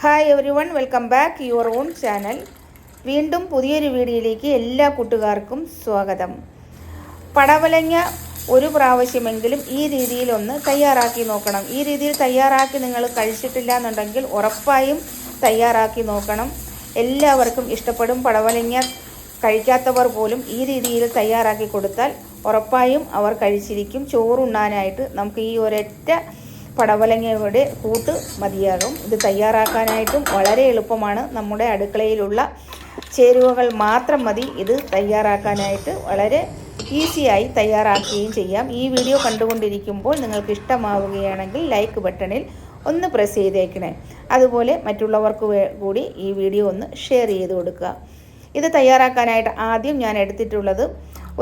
Hi everyone welcome back your own channel വീണ്ടും പുതിയൊരു വീഡിയോയിലേക്ക് എല്ലാ കൂട്ടുകാർക്കും സ്വാഗതം. പടവലങ്ങ ഒരു പ്രാവശ്യമെങ്കിലും ഈ രീതിയിൽ ഒന്ന് തയ്യാറാക്കി നോക്കണം. ഈ രീതിയിൽ തയ്യാറാക്കി നിങ്ങൾ കഴിച്ചിട്ടില്ല എന്നുണ്ടെങ്കിൽ ഉറപ്പായും തയ്യാറാക്കി നോക്കണം. എല്ലാവർക്കും ഇഷ്ടപ്പെടും പടവലങ്ങ കഴിക്കാത്തവർ പോലും ഈ രീതിയിൽ തയ്യാറാക്കി കൊടുത്താൽ ഉറപ്പായും അവർ കഴിച്ചിരിക്കും. ചോറുണ്ണാനായിട്ട് നമുക്ക് ഈ ഒരൊറ്റ പടവലങ്ങയുടെ കൂട്ട് മതിയാകും. ഇത് തയ്യാറാക്കാനായിട്ടും വളരെ എളുപ്പമാണ്. നമ്മുടെ അടുക്കളയിലുള്ള ചേരുവകൾ മാത്രം മതി. ഇത് തയ്യാറാക്കാനായിട്ട് വളരെ ഈസിയായി തയ്യാറാക്കുകയും ചെയ്യാം. ഈ വീഡിയോ കണ്ടുകൊണ്ടിരിക്കുമ്പോൾ നിങ്ങൾക്ക് ഇഷ്ടമാവുകയാണെങ്കിൽ ലൈക്ക് ബട്ടണിൽ ഒന്ന് പ്രസ് ചെയ്തേക്കണേ. അതുപോലെ മറ്റുള്ളവർക്ക് കൂടി ഈ വീഡിയോ ഒന്ന് ഷെയർ ചെയ്ത് കൊടുക്കുക. ഇത് തയ്യാറാക്കാനായിട്ട് ആദ്യം ഞാൻ എടുത്തിട്ടുള്ളത്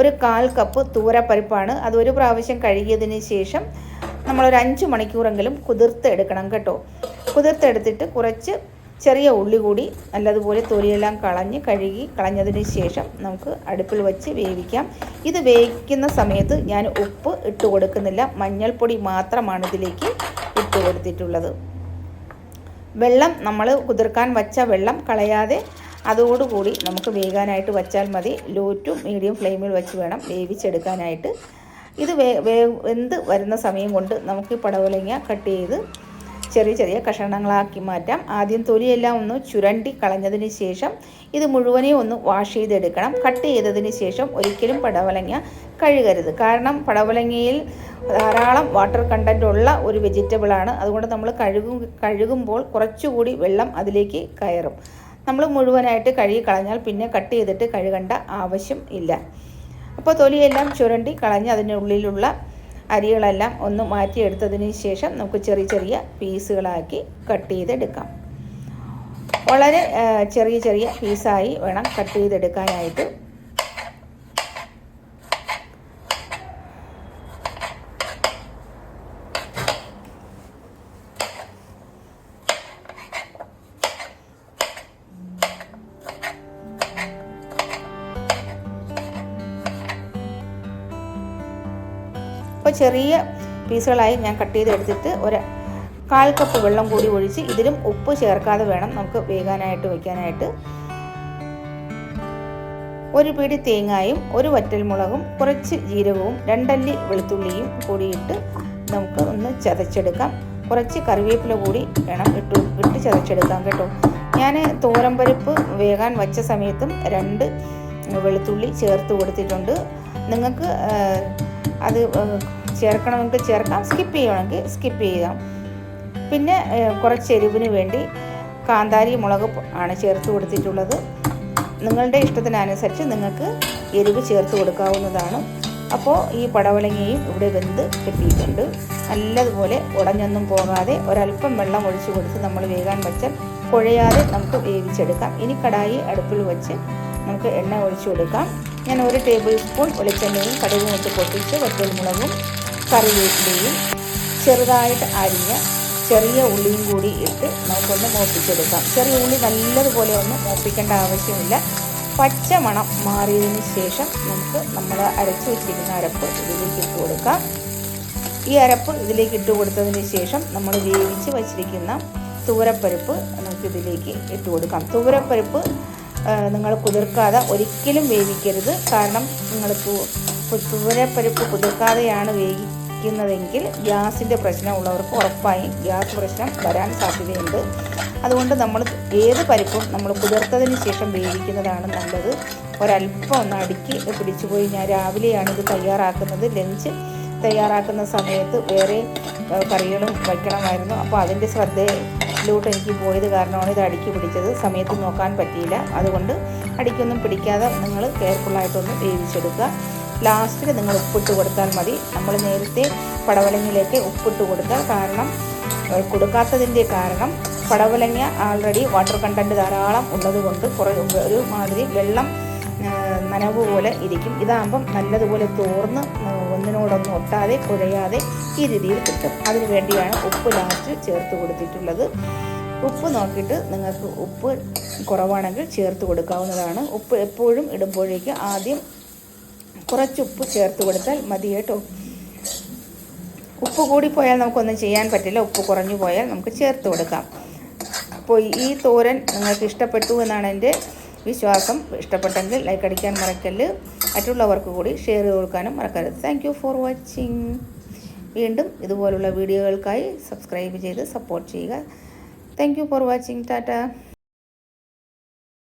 ഒരു കാൽ കപ്പ് തൂരപ്പരിപ്പാണ്. അത് ഒരു പ്രാവശ്യം കഴുകിയതിന് ശേഷം നമ്മളൊരു അഞ്ച് മണിക്കൂറെങ്കിലും കുതിർത്ത് എടുക്കണം കേട്ടോ. കുതിർത്തെടുത്തിട്ട് കുറച്ച് ചെറിയ ഉള്ളി കൂടി നല്ലതുപോലെ തൊലിയെല്ലാം കളഞ്ഞ് കഴുകി കളഞ്ഞതിന് ശേഷം നമുക്ക് അടുപ്പിൽ വെച്ച് വേവിക്കാം. ഇത് വേവിക്കുന്ന സമയത്ത് ഞാൻ ഉപ്പ് ഇട്ട് കൊടുക്കുന്നില്ല. മഞ്ഞൾപ്പൊടി മാത്രമാണ് ഇതിലേക്ക് ഇട്ട് കൊടുത്തിട്ടുള്ളത്. വെള്ളം നമ്മൾ കുതിർക്കാൻ വച്ച വെള്ളം കളയാതെ അതോടുകൂടി നമുക്ക് വേകാനായിട്ട് വച്ചാൽ മതി. ലോ ടു മീഡിയം ഫ്ലെയിമിൽ വെച്ച് വേണം വേവിച്ചെടുക്കാനായിട്ട്. ഇത് വേ വേ വെന്ത് വരുന്ന സമയം കൊണ്ട് നമുക്ക് പടവലങ്ങ കട്ട് ചെയ്ത് ചെറിയ ചെറിയ കഷണങ്ങളാക്കി മാറ്റാം. ആദ്യം തൊലിയെല്ലാം ഒന്ന് ചുരണ്ടി കളഞ്ഞതിന് ശേഷം ഇത് മുഴുവനെ ഒന്ന് വാഷ് ചെയ്തെടുക്കണം. കട്ട് ചെയ്തതിന് ശേഷം ഒരിക്കലും പടവലങ്ങ കഴുകരുത്. കാരണം പടവലങ്ങയിൽ ധാരാളം വാട്ടർ കണ്ടന്റ് ഉള്ള ഒരു വെജിറ്റബിളാണ് അതുകൊണ്ട് നമ്മൾ കഴുകും കഴുകുമ്പോൾ കുറച്ചുകൂടി വെള്ളം അതിലേക്ക് കയറും. നമ്മൾ മുഴുവനായിട്ട് കഴുകി കളഞ്ഞാൽ പിന്നെ കട്ട് ചെയ്തിട്ട് കഴുകേണ്ട ആവശ്യം ഇല്ല. അപ്പോൾ തൊലിയെല്ലാം ചുരണ്ടി കളഞ്ഞ് അതിനുള്ളിലുള്ള അരികളെല്ലാം ഒന്ന് മാറ്റിയെടുത്തതിന് ശേഷം നമുക്ക് ചെറിയ ചെറിയ പീസുകളാക്കി കട്ട് ചെയ്തെടുക്കാം. വളരെ ചെറിയ ചെറിയ പീസായി വേണം കട്ട് ചെയ്തെടുക്കാനായിട്ട്. ചെറിയ പീസുകളായി ഞാൻ കട്ട് ചെയ്തെടുത്തിട്ട് ഒരു കാൽ കപ്പ് വെള്ളം കൂടി ഒഴിച്ച് ഇതിലും ഉപ്പ് ചേർക്കാതെ വേണം നമുക്ക് വേകാനായിട്ട് വയ്ക്കാനായിട്ട്. ഒരു പിടി തേങ്ങായും ഒരു വറ്റൽമുളകും കുറച്ച് ജീരകവും രണ്ടല്ലി വെളുത്തുള്ളിയും കൂടിയിട്ട് നമുക്ക് ഒന്ന് ചതച്ചെടുക്കാം. കുറച്ച് കറിവേപ്പില കൂടി വേണം ഇട്ട് ഇട്ട് ചതച്ചെടുക്കാം കേട്ടോ. ഞാൻ തോരൻ പരിപ്പ് വേകാൻ വച്ച സമയത്തും രണ്ട് വെളുത്തുള്ളി ചേർത്ത് കൊടുത്തിട്ടുണ്ട്. നിങ്ങൾക്ക് അത് ചേർക്കണമെങ്കിൽ ചേർക്കാം. സ്കിപ്പ് ചെയ്യണമെങ്കിൽ സ്കിപ്പ് ചെയ്യാം. പിന്നെ കുറച്ച് എരിവിന് വേണ്ടി കാന്താരി മുളക് ആണ് ചേർത്ത് കൊടുത്തിട്ടുള്ളത്. നിങ്ങളുടെ ഇഷ്ടത്തിനനുസരിച്ച് നിങ്ങൾക്ക് എരിവ് ചേർത്ത് കൊടുക്കാവുന്നതാണ്. അപ്പോൾ ഈ പടവലങ്ങയും ഇവിടെ വെന്ത് കിട്ടിയിട്ടുണ്ട്. നല്ലതുപോലെ ഉടഞ്ഞൊന്നും പോകാതെ ഒരല്പം വെള്ളം ഒഴിച്ചു കൊടുത്ത് നമ്മൾ വേകാൻ വെച്ചാൽ കുഴയാതെ നമുക്ക് വേവിച്ചെടുക്കാം. ഇനി കടായി അടുപ്പിൽ വെച്ച് നമുക്ക് എണ്ണ ഒഴിച്ചു കൊടുക്കാം. ഞാൻ ഒരു ടേബിൾ സ്പൂൺ വെളിച്ചെണ്ണയും കടുകും ഇട്ട് പൊട്ടിച്ച് വറ്റൽമുളകും കറിവേപ്പിലയും ചെറുതായിട്ട് അരിഞ്ഞ ചെറിയ ഉള്ളിയും കൂടി ഇട്ട് നമുക്കൊന്ന് മൂപ്പിച്ചെടുക്കാം. ചെറിയ ഉള്ളി നല്ലതുപോലെ ഒന്ന് മൂപ്പിക്കേണ്ട ആവശ്യമില്ല. പച്ച മണം മാറിയതിന് ശേഷം നമുക്ക് നമ്മൾ അരച്ചു വെച്ചിരിക്കുന്ന അരപ്പ് ഇതിലേക്ക് ഇട്ട് കൊടുക്കാം. ഈ അരപ്പ് ഇതിലേക്ക് ഇട്ട് കൊടുത്തതിന് ശേഷം നമ്മൾ വേവിച്ച് വച്ചിരിക്കുന്ന തൂരപ്പരിപ്പ് നമുക്കിതിലേക്ക് ഇട്ട് കൊടുക്കാം. തൂരപ്പരിപ്പ് നിങ്ങൾ കുതിർക്കാതെ ഒരിക്കലും വേവിക്കരുത്. കാരണം നിങ്ങൾ തൂരപ്പരിപ്പ് കുതിർക്കാതെയാണ് വേവിക്കുന്നതെങ്കിൽ ഗ്യാസിന്റെ പ്രശ്നമുള്ളവർക്ക് ഉറപ്പായും ഗ്യാസ് പ്രശ്നം വരാൻ സാധ്യതയുണ്ട്. അതുകൊണ്ട് നമ്മൾ ഏത് പരിപ്പും നമ്മൾ കുതിർത്തതിന് ശേഷം വേവിക്കുന്നതാണ് നല്ലത്. ഒരല്പം ഒന്ന് അടുക്കി പിടിച്ചു പോയി ഞാൻ രാവിലെയാണ് ഇത് തയ്യാറാക്കുന്നത്. ലഞ്ച് തയ്യാറാക്കുന്ന സമയത്ത് വേറെ കറികളും വയ്ക്കണമായിരുന്നു. അപ്പോൾ അതിന്റെ ശ്രദ്ധയിലോട്ട് എനിക്ക് പോയത് കാരണമാണ് ഇത് അടുക്കി പിടിച്ചത്. സമയത്ത് നോക്കാൻ പറ്റിയില്ല. അതുകൊണ്ട് അടിക്കൊന്നും പിടിക്കാതെ നിങ്ങൾ കെയർഫുള്ളായിട്ടൊന്ന് വേവിച്ചെടുക്കുക. ലാസ്റ്റിൽ നിങ്ങൾ ഉപ്പിട്ട് കൊടുത്താൽ മതി. നമ്മൾ നേരത്തെ പടവലങ്ങയിലേക്ക് ഉപ്പിട്ട് കൊടുക്കുക കാരണം കൊടുക്കാത്തതിന്റെ കാരണം പടവലങ്ങ ആൾറെഡി വാട്ടർ കണ്ടന്റ് ധാരാളം ഉള്ളതുകൊണ്ട് കുറേ ഒരു മാതിരി വെള്ളം നനവ് പോലെ ഇരിക്കും. ഇതാകുമ്പം നല്ലതുപോലെ തോർന്ന് ഒന്നിനോടൊന്നും ഒട്ടാതെ കുഴയാതെ ഈ രീതിയിൽ കിട്ടും. അതിനു വേണ്ടിയാണ് ഉപ്പ് ലാസ്റ്റ് ചേർത്ത് കൊടുത്തിട്ടുള്ളത്. ഉപ്പ് നോക്കിയിട്ട് നിങ്ങൾക്ക് ഉപ്പ് കുറവാണെങ്കിൽ ചേർത്ത് കൊടുക്കാവുന്നതാണ്. ഉപ്പ് എപ്പോഴും ഇടുമ്പോഴേക്ക് ആദ്യം കുറച്ച് ഉപ്പ് ചേർത്ത് കൊടുത്താൽ മതി കേട്ടോ. ഉപ്പ് കൂടിപ്പോയാൽ നമുക്കൊന്നും ചെയ്യാൻ പറ്റില്ല. ഉപ്പ് കുറഞ്ഞു പോയാൽ നമുക്ക് ചേർത്ത് കൊടുക്കാം. അപ്പോൾ ഈ തോരൻ നിങ്ങൾക്ക് ഇഷ്ടപ്പെട്ടു എന്നാണ് എന്റെ വിശ്വാസം ഇഷ്ടപ്പെട്ടെങ്കിൽ ലൈക്ക് അടിക്കാൻ മറക്കല്ല്. മറ്റുള്ളവർക്ക് കൂടി ഷെയർ ചെയ്ത് കൊടുക്കാനും മറക്കരുത്. താങ്ക് ഫോർ വാച്ചിങ് വീണ്ടും ഇതുപോലുള്ള വീഡിയോകൾക്കായി സബ്സ്ക്രൈബ് ചെയ്ത് സപ്പോർട്ട് ചെയ്യുക. Thank for watching Tata